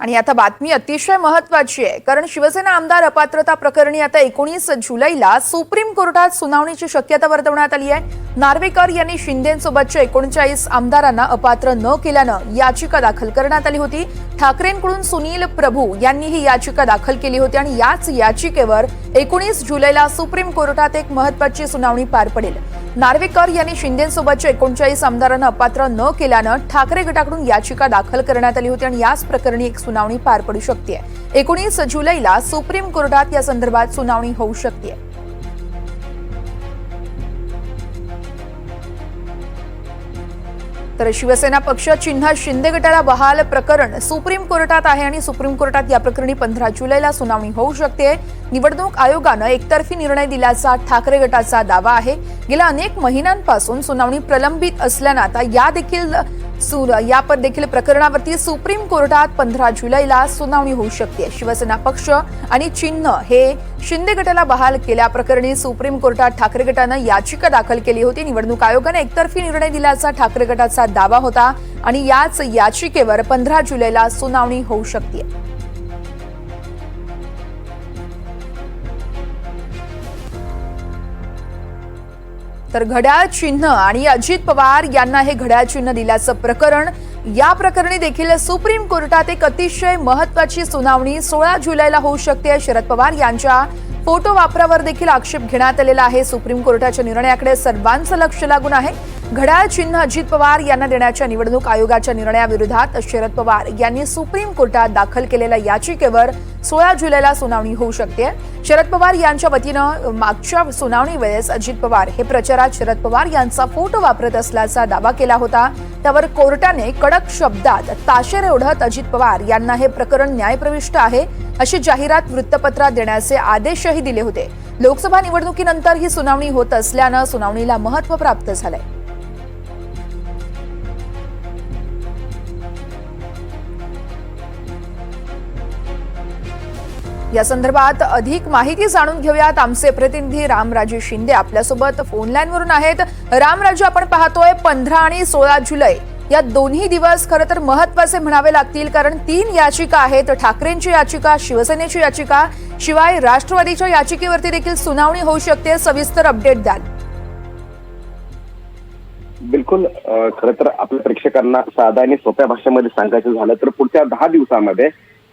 आणि आता बातमी अतिशय महत्वाची आहे. कारण शिवसेना आमदार अपात्रता प्रकरणी आता एकोणीस जुलैला सुप्रीम कोर्टात सुनावणीची शक्यता वर्तवण्यात आली आहे. नार्वेकर यांनी शिंदेसोबतच्या एकोणचाळीस आमदारांना अपात्र न केल्यानं याचिका दाखल करण्यात आली होती. ठाकरेंकडून सुनील प्रभू यांनी ही याचिका दाखल केली होती आणि याच याचिकेवर एकोणीस जुलैला सुप्रीम कोर्टात एक महत्वाची सुनावणी पार पडेल. नार्वेकर यांनी शिंदेसोबतच्या एकोणचाळीस आमदारांना अपात्र न केल्यानं ठाकरे गटाकडून याचिका दाखल करण्यात आली होती आणि याच प्रकरणी एक सुनावणी पार पडू शकते एकोणीस जुलैला सुप्रीम कोर्टात या संदर्भात सुनावणी होऊ शकते तर शिवसेना पक्ष चिन्हा शिंदे गटाला बहाल प्रकरण सुप्रीम कोर्टात आहे आणि सुप्रीम कोर्टात या प्रकरणी पंधरा जुलैला सुनावणी होऊ शकते. निवडणूक आयोगानं एकतर्फी निर्णय दिल्याचा ठाकरे गटाचा दावा आहे. गेल्या अनेक महिन्यांपासून सुनावणी प्रलंबित असल्यानं आता या देखील सु- या देखील प्रकरणावरती सुप्रीम कोर्टात पंधरा जुलैला सुनावणी होऊ शकते. शिवसेना पक्ष आणि चिन्ह हे शिंदे गटाला बहाल केल्याप्रकरणी सुप्रीम कोर्टात ठाकरे गटानं याचिका दाखल केली होती. निवडणूक आयोगानं एकतर्फी निर्णय दिल्याचा ठाकरे गटाचा दावा होता आणि याच याचिकेवर पंधरा जुलैला सुनावणी होऊ शकते. तर घड्याळ चिन्ह आणि अजित पवार यांना हे घड्याळ चिन्ह दिल्याचं प्रकरण. या प्रकरणी देखील सुप्रीम कोर्टात एक अतिशय महत्वाची सुनावणी सोळा जुलैला होऊ शकते शरद पवार यांच्या फोटो वापरावर देखील आक्षेप घेण्यात आलेला आहे. सुप्रीम कोर्टाच्या निर्णयाकडे सर्वांचं लक्ष लागून आहे. घड्याळ चिन्ह अजित पवार यांना देण्याच्या निवडणूक आयोगाच्या निर्णयाविरोधात शरद पवार यांनी सुप्रीम कोर्टात दाखल केलेल्या याचिकेवर सोळा जुलैला सुनावणी होऊ शकते. शरद पवार यांच्या वतीनं मागच्या सुनावणी वेळेस अजित पवार हे प्रचारात शरद पवार यांचा फोटो वापरत असल्याचा दावा केला होता. त्यावर कोर्टाने कडक शब्दात ताशेर ओढत अजित पवार यांना हे प्रकरण न्यायप्रविष्ट आहे अशी जाहिरात वृत्तपत्रात देण्याचे आदेशही दिले होते. लोकसभा निवडणुकीनंतर ही सुनावणी होत असल्यानं सुनावणीला महत्त्व प्राप्त झालंय. या संदर्भात अधिक माहिती जाणून घेऊयात. आमचे प्रतिनिधी रामराजे शिंदे आपल्यासोबत फोन लाईन वरून आहेत. रामराजे आपण पाहतोय पंधरा आणि सोळा जुलै या दोन्ही दिवस खरं तर महत्त्वाचे म्हणावे लागतील कारण तीन याचिका आहेत. ठाकरेंची याचिका शिवसेनेची याचिका शिवाय राष्ट्रवादीच्या याचिकेवरती देखील सुनावणी होऊ शकते. सविस्तर अपडेट द्याल. बिलकुल खर खरं तर आपल्या प्रेक्षकांना साधा आणि सोप्या भाषेमध्ये सांगायचं झालं तर पुढच्या दहा दिवसामध्ये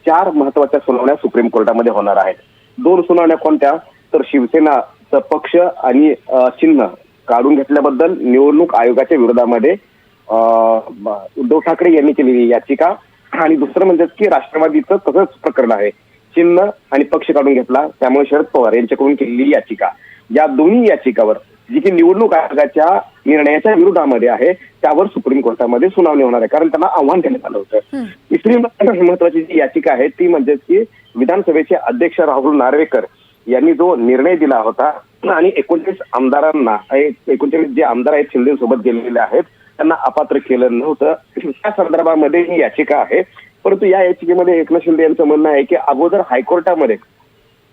चार महत्त्वाच्या सुनावण्या सुप्रीम कोर्टामध्ये होणार आहेत. दोन सुनावण्या कोणत्या? तर शिवसेनाचं पक्ष आणि चिन्ह काढून घेतल्याबद्दल निवडणूक आयोगाच्या विरोधामध्ये उद्धव ठाकरे यांनी केलेली याचिका. आणि दुसरं म्हणजे की राष्ट्रवादीचं तसंच प्रकरण आहे. चिन्ह आणि पक्ष काढून घेतला त्यामुळे शरद पवार यांच्याकडून केलेली याचिका. या दोन्ही याचिकावर जी की निवडणूक आयोगाच्या निर्णयाच्या विरोधामध्ये आहे त्यावर सुप्रीम कोर्टामध्ये सुनावणी होणार आहे. कारण त्यांना आव्हान देण्यात आलं होतं. तिसरी महत्वाची जी याचिका आहे ती म्हणजे की विधानसभेचे अध्यक्ष राहुल नार्वेकर यांनी जो निर्णय दिला होता आणि एकोणचाळीस आमदारांना एकोणचाळीस जे आमदार आहेत शिंदे सोबत गेलेले आहेत त्यांना अपात्र केलं नव्हतं. त्या संदर्भामध्ये ही याचिका आहे. परंतु या याचिकेमध्ये एकनाथ शिंदे यांचं म्हणणं आहे की अगोदर हायकोर्टामध्ये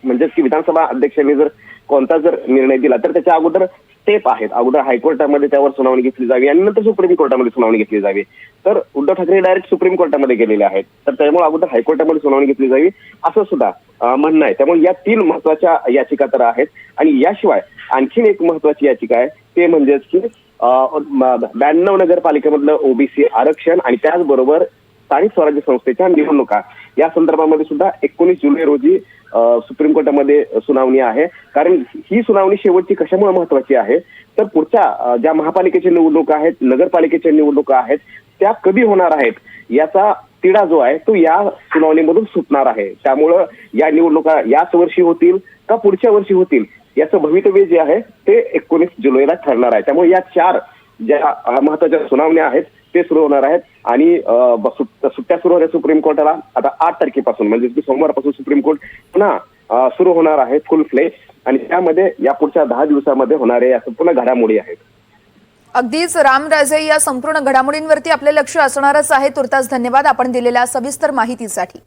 म्हणजेच की विधानसभा अध्यक्षांनी जर कोणता जर निर्णय दिला तर त्याच्या अगोदर स्टेप आहेत. अगोदर हायकोर्टामध्ये त्यावर सुनावणी घेतली जावी आणि नंतर सुप्रीम कोर्टामध्ये सुनावणी घेतली जावी. तर उद्धव ठाकरे डायरेक्ट सुप्रीम कोर्टामध्ये गेलेले आहेत. तर त्यामुळे अगोदर हायकोर्टामध्ये सुनावणी घेतली जावी असं सुद्धा म्हणणं आहे. त्यामुळे या तीन महत्त्वाच्या याचिका तर आहेत. आणि याशिवाय आणखीन एक महत्वाची याचिका आहे ते म्हणजेच की ब्याण्णव नगरपालिकेमधलं ओबीसी आरक्षण आणि त्याचबरोबर स्थानिक स्वराज्य संस्थेच्या निवडणुका. या संदर्भामध्ये सुद्धा एकोणीस जुलै रोजी सुप्रीम कोर्टामध्ये सुनावणी आहे. कारण ही सुनावणी शेवटची कशामुळे महत्वाची आहे? तर पुढच्या ज्या महापालिकेच्या निवडणुका आहेत नगरपालिकेच्या निवडणुका आहेत त्या कधी होणार आहेत याचा तिढा जो आहे तो या सुनावणीमधून सुटणार आहे. त्यामुळं या निवडणुका याच वर्षी होतील का पुढच्या वर्षी होतील याचं भवितव्य जे आहे ते एकोणीस जुलैला ठरणार आहे. त्यामुळे या चार ज्या महत्त्वाच्या सुनावण्या आहेत ते सुरू होणार आहेत. आणि सुट्ट्या सुरू होत्या सुप्रीम कोर्टाला आता आठ तारखेपासून म्हणजे की सोमवारपासून सुप्रीम कोर्ट पुन्हा सुरू होणार आहे फुल फ्ले आणि त्यामध्ये या पुढच्या दहा दिवसामध्ये होणारे या संपूर्ण घडामोडी आहेत. अगदीच रामराजे या संपूर्ण घडामोडींवरती आपले लक्ष असणारच आहे. तुर्तास धन्यवाद. आपण दिलेल्या सविस्तर माहितीसाठी.